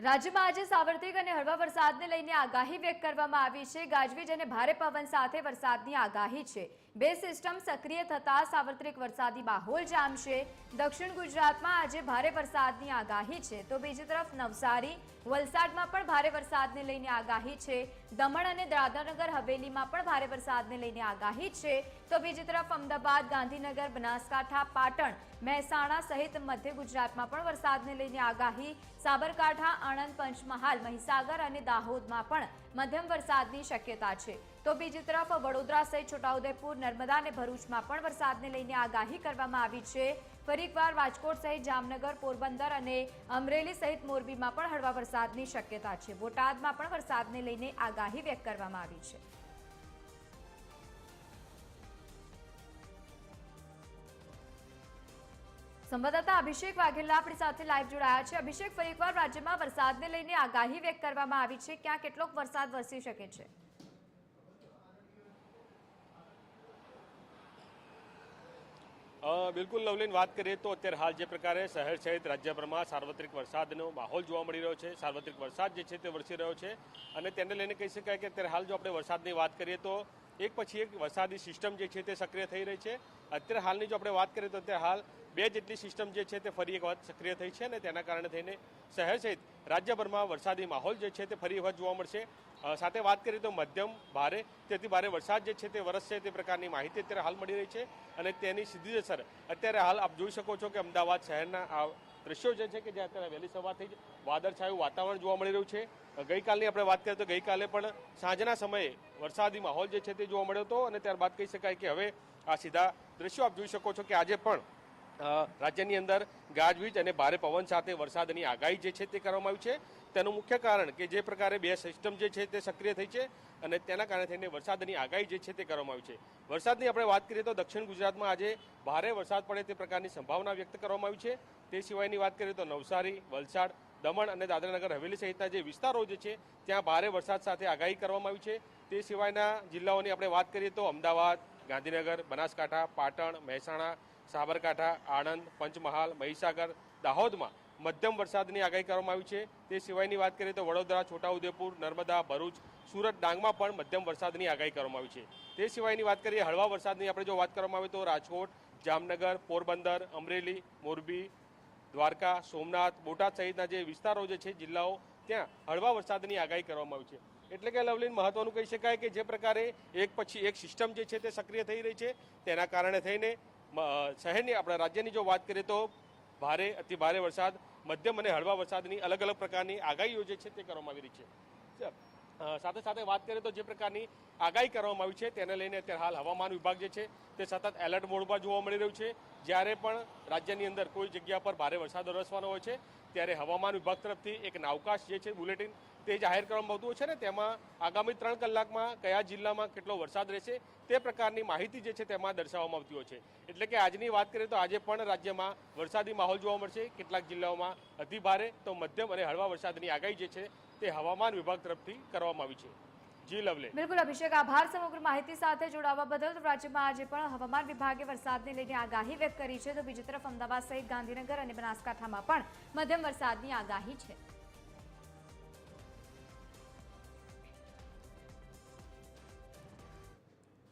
રાજ્યમાં આજે સાર્વત્રિક અને હળવા વરસાદને લઈને આગાહી વ્યક્ત કરવામાં આવી છે. ગાજવીજ અને ભારે પવન સાથે વરસાદની આગાહી છે. બે સિસ્ટમ સક્રિય થતા સાર્વત્રિક વરસાદી માહોલ જામશે. દક્ષિણ ગુજરાતમાં આજે ભારે વરસાદની આગાહી છે. તો બીજી તરફ નવસારી, વલસાડમાં પણ ભારે વરસાદને લઈને આગાહી છે. દમણ અને દાદરાનગર હવેલીમાં પણ ભારે વરસાદને લઈને આગાહી છે. તો બીજી તરફ અમદાવાદ, ગાંધીનગર, બનાસકાંઠા, પાટણ, મહેસાણા સહિત મધ્ય ગુજરાતમાં પણ વરસાદને લઈને આગાહી. સાબરકાંઠા આણંદ, પંચમહાલ, મહીસાગર અને દાહોદમાં પણ મધ્યમ વરસાદની શક્યતા છે. તો બીજી તરફ વડોદરા સહિત છોટાઉદેપુર, નર્મદા અને ભરૂચમાં પણ વરસાદને લઈને આગાહી કરવામાં આવી છે. ફરી એકવાર રાજકોટ સહિત જામનગર, પોરબંદર અને અમરેલી સહિત મોરબીમાં પણ હળવા વરસાદની શક્યતા છે. બોટાદમાં પણ વરસાદને લઈને આગાહી વ્યક્ત કરવામાં આવી છે. સંવાદદાતા અભિષેક વાઘેલા આપણી સાથે લાઈવ જોડાયા છે. અભિષેક, ફરી એકવાર રાજ્યમાં વરસાદને લઈને આગાહી વ્યક્ત કરવામાં આવી છે. ક્યાં કેટલોક વરસાદ વરસી શકે છે? બિલકુલ લવલીન વાત કરીએ તો અત્યારે હાલ જે પ્રકારે શહેર સહિત રાજ્યભરમાં સાર્વત્રિક વરસાદનો માહોલ જોવા મળી રહ્યો છે. સાર્વત્રિક વરસાદ જે છે તે વરસી રહ્યો છે. અને તેને લઈને કહી શકાય કે અત્યારે હાલ જો આપણે વરસાદની વાત કરીએ તો એક પછી એક વરસાદી સિસ્ટમ જે છે તે સક્રિય થઈ રહી છે. અત્યારે હાલની જો આપણે વાત કરીએ તો અત્યારે હાલ બે જેટલી સિસ્ટમ જે છે તે ફરી એક વખત સક્રિય થઈ છે અને તેના કારણે થઈને શહેર સહિત રાજ્યભરમાં વરસાદી માહોલ જે છે તે ફરી વખત જોવા મળશે. સાથે વાત કરીએ તો મધ્યમ ભારે તેથી ભારે વરસાદ જે છે તે વરસશે તે પ્રકારની માહિતી અત્યારે હાલ મળી રહી છે અને તેની સીધી અસર અત્યારે હાલ આપ જોઈ શકો છો કે અમદાવાદ શહેરના દ્રશ્યો જે છે કે જ્યાં અત્યારે વહેલી સવારથી જ વાદળછાયું વાતાવરણ જોવા મળી રહ્યું છે. ગઈકાલની આપણે વાત કરીએ તો ગઈકાલે પણ સાંજના સમયે વરસાદી માહોલ જે છે તે જોવા મળ્યો હતો અને ત્યારબાદ કહી શકાય કે હવે આ સીધા દ્રશ્યો આપ જોઈ શકો છો કે આજે પણ રાજ્યની અંદર ગાજવીજ અને ભારે પવન સાથે વરસાદની આગાહી જે છે તે કરવામાં આવી છે. તેનું મુખ્ય કારણ કે જે પ્રકારે બે સિસ્ટમ જે છે તે સક્રિય થઈ છે અને તેના કારણે થઈને વરસાદની આગાહી જે છે તે કરવામાં આવી છે. વરસાદની આપણે વાત કરીએ તો દક્ષિણ ગુજરાતમાં આજે ભારે વરસાદ પડે તે પ્રકારની સંભાવના વ્યક્ત કરવામાં આવી છે. તે સિવાયની વાત કરીએ તો નવસારી, વલસાડ, દમણ અને દાદરાનગર હવેલી સહિતના જે વિસ્તારો જે છે ત્યાં ભારે વરસાદ સાથે આગાહી કરવામાં આવી છે. તે સિવાયના જિલ્લાઓની આપણે વાત કરીએ તો અમદાવાદ, ગાંધીનગર, બનાસકાંઠા, પાટણ, મહેસાણા સાબરકાંઠા, આણંદ, પંચમહાલ, મહીસાગર, દાહોદમાં મધ્યમ વરસાદની આગાહી કરવામાં આવી છે. તે સિવાયની વાત કરીએ તો વડોદરા, છોટાઉદેપુર, નર્મદા, ભરૂચ, સુરત, ડાંગમાં પણ મધ્યમ વરસાદની આગાહી કરવામાં આવી છે. તે સિવાયની વાત કરીએ, હળવા વરસાદની આપણે જો વાત કરવામાં આવે તો રાજકોટ, જામનગર, પોરબંદર, અમરેલી, મોરબી, દ્વારકા, સોમનાથ, બોટાદ સહિતના જે વિસ્તારો જે છે, જિલ્લાઓ, ત્યાં હળવા વરસાદની આગાહી કરવામાં આવી છે. એટલે કે લવલીન મહત્વનું કહી શકાય કે જે પ્રકારે એક પછી એક સિસ્ટમ જે છે તે સક્રિય થઈ રહી છે. તેના કારણે થઈને શહેરની આપણા રાજ્યની જો વાત કરીએ તો ભારે, અતિ ભારે વરસાદ, મધ્યમ અને હળવા વરસાદની અલગ અલગ પ્રકારની આગાહીઓ જે છે તે કરવામાં આવી રહી છે. સાથે સાથે વાત કરીએ તો જે પ્રકારની આગાહી કરવામાં આવી છે તેને લઈને અત્યારે હાલ હવામાન વિભાગ જે છે તે સતત એલર્ટ મોડમાં જોવા મળી રહ્યું છે. જ્યારે પણ રાજ્યની અંદર કોઈ જગ્યા પર ભારે વરસાદ વરસવાનો હોય છે ત્યારે હવામાન વિભાગ તરફથી એક નાવકાશ જે છે બુલેટિન તે જાહેર કરવામાં આવતું છે ને, તેમાં આગામી ત્રણ કલાકમાં કયા જિલ્લામાં કેટલો વરસાદ રહેશે તે પ્રકારની માહિતી જે છે તેમાં દર્શાવવામાં આવતી હોય છે. એટલે કે આજની વાત કરીએ તો આજે પણ રાજ્યમાં વરસાદી માહોલ જોવા મળશે. કેટલાક જિલ્લાઓમાં અતિભારે તો મધ્યમ અને હળવા વરસાદની આગાહી જે છે તે હવામાન વિભાગ તરફથી કરવામાં આવી છે. જી, લવલે. બિલકુલ, અભિષેક, આભાર સમગ્ર માહિતી સાથે જોડાવા બદલ. રાજ્યમાં આજે પણ હવામાન વિભાગે વરસાદને લઈને આગાહી વ્યક્ત કરી છે. તો બીજી તરફ અમદાવાદ સહિત ગાંધીનગર અને બનાસકાંઠામાં પણ મધ્યમ વરસાદની આગાહી છે.